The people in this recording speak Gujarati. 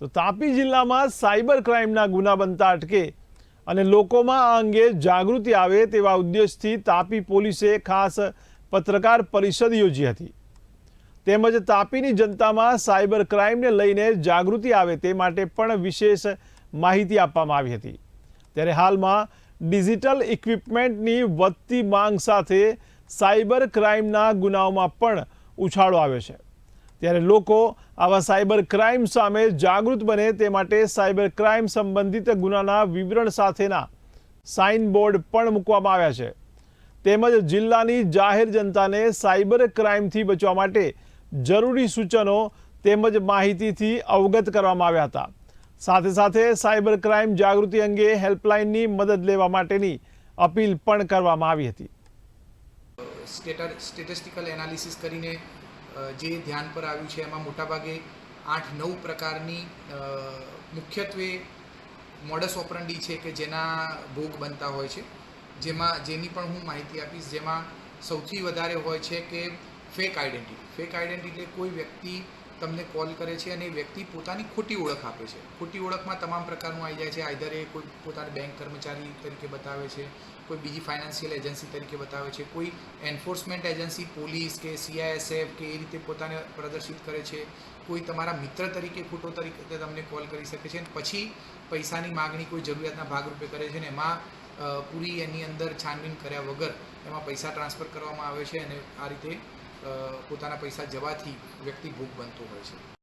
તો તાપી જિલ્લામાં સાયબર ક્રાઇમના ગુના બનતા અટકે અને લોકોમાં આ અંગે જાગૃતિ આવે તેવા ઉદ્દેશથી તાપી પોલીસે ખાસ પત્રકાર પરિષદ યોજી હતી. તેમજ તાપીની જનતામાં સાયબર ક્રાઇમને લઈને જાગૃતિ આવે તે માટે પણ વિશેષ માહિતી આપવામાં આવી હતી. ત્યારે હાલમાં ડિજિટલ ઇક્વિપમેન્ટની વધતી માંગ સાથે સાયબર ક્રાઇમના ગુનાઓમાં પણ ઉછાળો આવ્યો છે. ત્યારે લોકો આવા સાયબર ક્રાઇમ સામે જાગૃત બને તે માટે સાયબર ક્રાઇમ સંબંધિત ગુનાના વિવરણ સાથેના સાઇન બોર્ડ પણ મૂકવામાં આવ્યા છે. તેમજ જિલ્લાની જાહેર જનતાને સાયબર ક્રાઇમથી બચવા માટે જરૂરી સૂચનો તેમજ માહિતીથી અવગત કરવામાં આવ્યા હતા. સાથે સાથે સાયબર ક્રાઇમ જાગૃતિ અંગે હેલ્પલાઇનની મદદ લેવા માટેની અપીલ પણ કરવામાં આવી હતી. સ્ટેટિસ્ટિકલ એનાલિસિસ કરીને જે ધ્યાન પર આવ્યું છે, એમાં મોટાભાગે આઠ નવ પ્રકારની મુખ્યત્વે મોડસ ઓપરંડી છે કે જેના ભોગ બનતા હોય છે. જેમાં, જેની પણ હું માહિતી આપીશ, જેમાં સૌથી વધારે હોય છે કે ફેક આઈડેન્ટિટી. ફેક આઈડેન્ટિટી કોઈ વ્યક્તિ તમને કોલ કરે છે અને એ વ્યક્તિ પોતાની ખોટી ઓળખ આપે છે. ખોટી ઓળખમાં તમામ પ્રકારનું આવી જાય છે. આઈધર એ કોઈ પોતાને બેંક કર્મચારી તરીકે બતાવે છે, કોઈ બીજી ફાઇનાન્શિયલ એજન્સી તરીકે બતાવે છે, કોઈ એન્ફોર્સમેન્ટ એજન્સી પોલીસ કે સીઆઈએસએફ કે એ રીતે પોતાને પ્રદર્શિત કરે છે, કોઈ તમારા મિત્ર તરીકે, ખોટો તરીકે તમને કોલ કરી શકે છે અને પછી પૈસાની માગણી કોઈ જરૂરિયાતના ભાગરૂપે કરે છે ને એમાં પૂરી એની અંદર છાનબીન કર્યા વગર એમાં પૈસા ટ્રાન્સફર કરવામાં આવે છે અને આ રીતે પોતાના પૈસા જવાથી વ્યક્તિ ભોગ બનતો હોય છે.